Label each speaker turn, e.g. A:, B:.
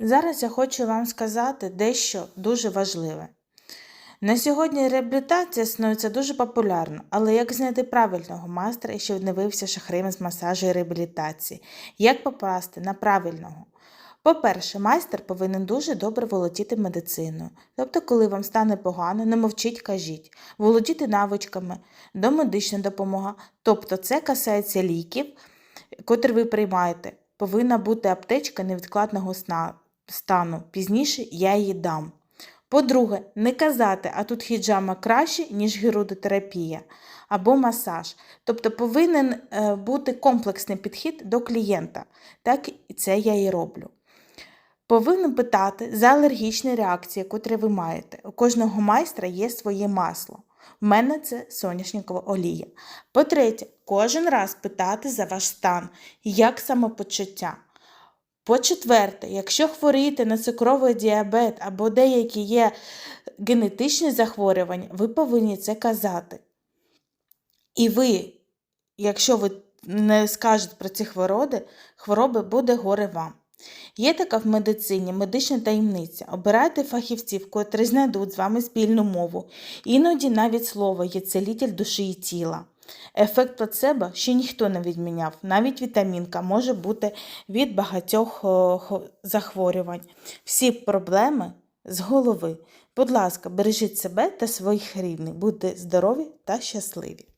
A: Зараз я хочу вам сказати дещо дуже важливе. На сьогодні реабілітація становиться дуже популярна, але як знайти правильного майстра, щоб не вився шахраєм з масажу і реабілітації? Як попасти на правильного? По-перше, майстер повинен дуже добре володіти медициною. Тобто, коли вам стане погано, не мовчіть, кажіть, володіти навичками, домедична допомога. Тобто, це касається ліків, котрі ви приймаєте. Повинна бути аптечка невідкладного сна- стану. Пізніше я її дам. По-друге, не казати, а тут хіджама краще, ніж герудотерапія або масаж. Тобто повинен е, бути комплексний підхід до клієнта. Так і це я і роблю. Повинен питати за алергічні реакції, котрі ви маєте. У кожного майстра є своє масло. У мене це соняшникова олія. По-третє, кожен раз питати за ваш стан, як самопочуття. По-четверте, якщо хворієте на цукровий діабет або деякі є генетичні захворювання, ви повинні це казати. І ви, якщо ви не скажете про ці хвороби, хвороби буде горе вам. Є така в медицині медична таємниця. Обирайте фахівців, котрі знайдуть з вами спільну мову. Іноді навіть слово є целітель душі і тіла. Ефект плацебо ще ніхто не відміняв. Навіть вітамінка може бути від багатьох захворювань. Всі проблеми з голови. Будь ласка, бережіть себе та своїх рідних. Будьте здорові та щасливі.